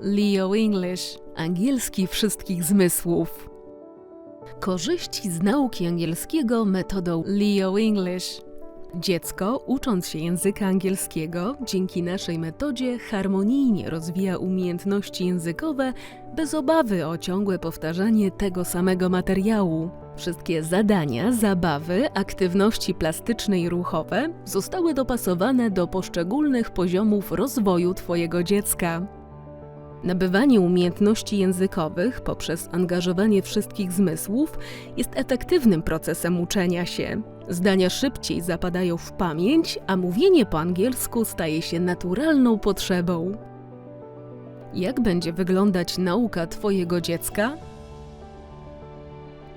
Leo English, angielski wszystkich zmysłów. Korzyści z nauki angielskiego metodą Leo English. Dziecko, ucząc się języka angielskiego, dzięki naszej metodzie harmonijnie rozwija umiejętności językowe bez obawy o ciągłe powtarzanie tego samego materiału. Wszystkie zadania, zabawy, aktywności plastyczne i ruchowe zostały dopasowane do poszczególnych poziomów rozwoju Twojego dziecka. Nabywanie umiejętności językowych poprzez angażowanie wszystkich zmysłów jest efektywnym procesem uczenia się. Zdania szybciej zapadają w pamięć, a mówienie po angielsku staje się naturalną potrzebą. Jak będzie wyglądać nauka Twojego dziecka?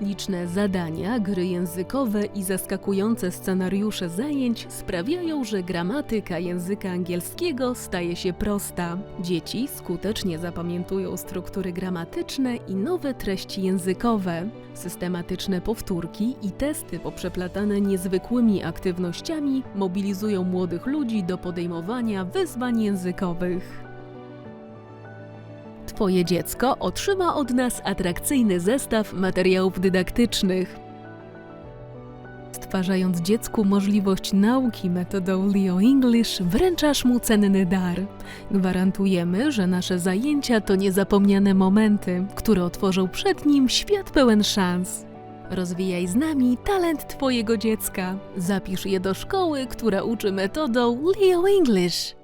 Liczne zadania, gry językowe i zaskakujące scenariusze zajęć sprawiają, że gramatyka języka angielskiego staje się prosta. Dzieci skutecznie zapamiętują struktury gramatyczne i nowe treści językowe. Systematyczne powtórki i testy poprzeplatane niezwykłymi aktywnościami mobilizują młodych ludzi do podejmowania wyzwań językowych. Twoje dziecko otrzyma od nas atrakcyjny zestaw materiałów dydaktycznych. Stwarzając dziecku możliwość nauki metodą Leo English, wręczasz mu cenny dar. Gwarantujemy, że nasze zajęcia to niezapomniane momenty, które otworzą przed nim świat pełen szans. Rozwijaj z nami talent Twojego dziecka. Zapisz je do szkoły, która uczy metodą Leo English.